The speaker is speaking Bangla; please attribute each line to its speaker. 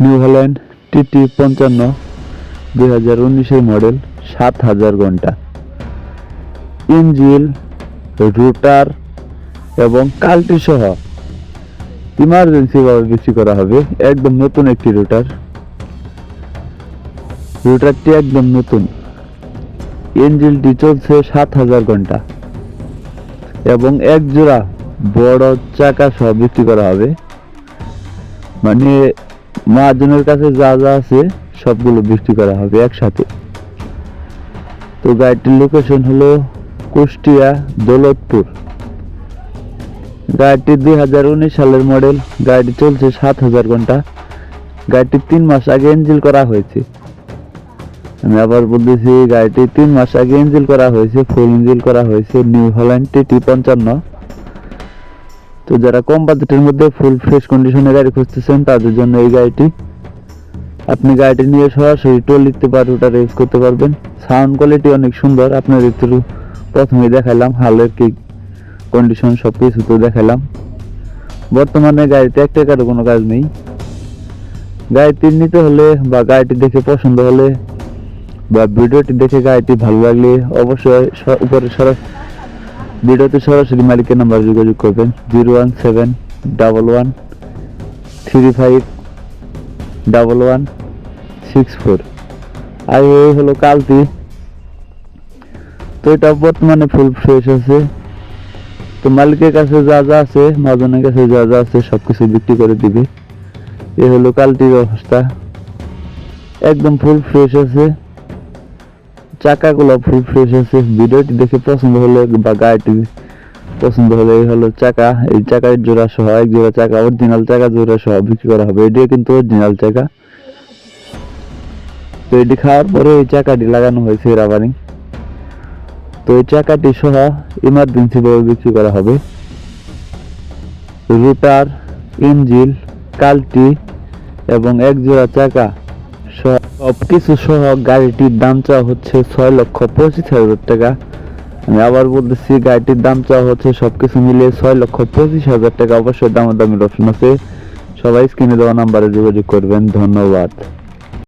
Speaker 1: নিউ হল্যান্ড টিটি পঞ্চান্ন, দুই হাজার উনিশের মডেল, সাত হাজার ঘণ্টা। ইঞ্জিল রুটার এবং কাল্টি সহ ইমার্জেন্সি ভাবে বিক্রি করা হবে, একদম নতুন একটি রুটার। রুটারটি একদম নতুন। ইঞ্জিলটি চলছে সাত হাজার ঘণ্টা। এবং এক জোড়া বড় চাকা সহ বিক্রি করা হবে। মানে মহাজনের কাছে যা যা আছে সবগুলো বিক্রি করা হবে একসাথে। তো গাড়িটির লোকেশন হলো কুষ্টিয়া দৌলতপুর। গাড়িটি দুই হাজার উনিশ সালের মডেল গাড়িটি চলছে সাত হাজার ঘণ্টা। গাড়িটি তিন মাস আগে ইঞ্জিল করা হয়েছে। আমি আবার বলতেছি, গাড়িটি তিন মাস আগে ইঞ্জিল করা হয়েছে ফুল ইঞ্জিল করা হয়েছে নিউ হল্যান্ড টি পঞ্চান্ন। তো যারা কম বাজেটের মধ্যে ফুল ফ্রেশ কন্ডিশনে গাড়ি খুঁজতেছেন, তাদের জন্য এই গাড়িটি। আপনি গাড়িটি নিয়ে সরাসরি টোল লিখতে পারবেন ওটা রেস করতে পারবেন। সাউন্ড কোয়ালিটি অনেক সুন্দর, আপনার একটু প্রথমে দেখালাম, হালের কি কন্ডিশন সব কিছু তো দেখালাম। বর্তমানে গাড়িতে এক টাকারও কোনো কাজ নেই। গাড়িটি নিতে হলে বা গাড়িটি দেখে পছন্দ হলে বা ভিডিওটি দেখে গাড়িটি ভালো লাগলে অবশ্যই উপরে সরাসরি ভিডিওতে সরাসরি মালিকের নাম্বার যোগাযোগ করবেন। Zero one seven double one three five double one six four. আর এই হলো কালতি তো এটা বর্তমানে ফুল ফ্রেশ আছে। তো মালিকের কাছে যা যা আছে, মহাজনের কাছে যা যা আছে সব কিছু বিক্রি করে দিবে। এই হলো কালটির অবস্থা। একদম ফুল ফ্রেশ আছে। চাকাগুলো ফুল ফ্রেশ আছে। ভিডিওটি দেখে পছন্দ হলে বা গাড়িটি পছন্দ হলে এই হলো চাকা। এই চাকার জোড়া সহ, এক জোড়া চাকা অরিজিনাল চাকা জোড়া সহ বিক্রি করা হবে। এটিও কিন্তু অরিজিনাল চাকা। তো এটি খাওয়ার পরে এই চাকাটি লাগানো হয়েছে রাবারিং তো এই চাকাটি সহ ইমার্জেন্সি ভাবে বিক্রি করা হবে। রুটার ইঞ্জিল কালটি এবং এক জোড়া চাকা সহ সবকিছু সহ গাড়িটির দাম চাওয়া হচ্ছে ছয় লক্ষ পঁচিশ হাজার টাকা। আমি আবার বলতেছি, গাড়িটির দাম চাওয়া হচ্ছে সবকিছু মিলিয়ে ছয় লক্ষ পঁচিশ হাজার টাকা। অবশ্যই দামাদামির অপশন আছে। সবাই স্ক্রিনে দেওয়া নাম্বারে যোগাযোগ করবেন। ধন্যবাদ।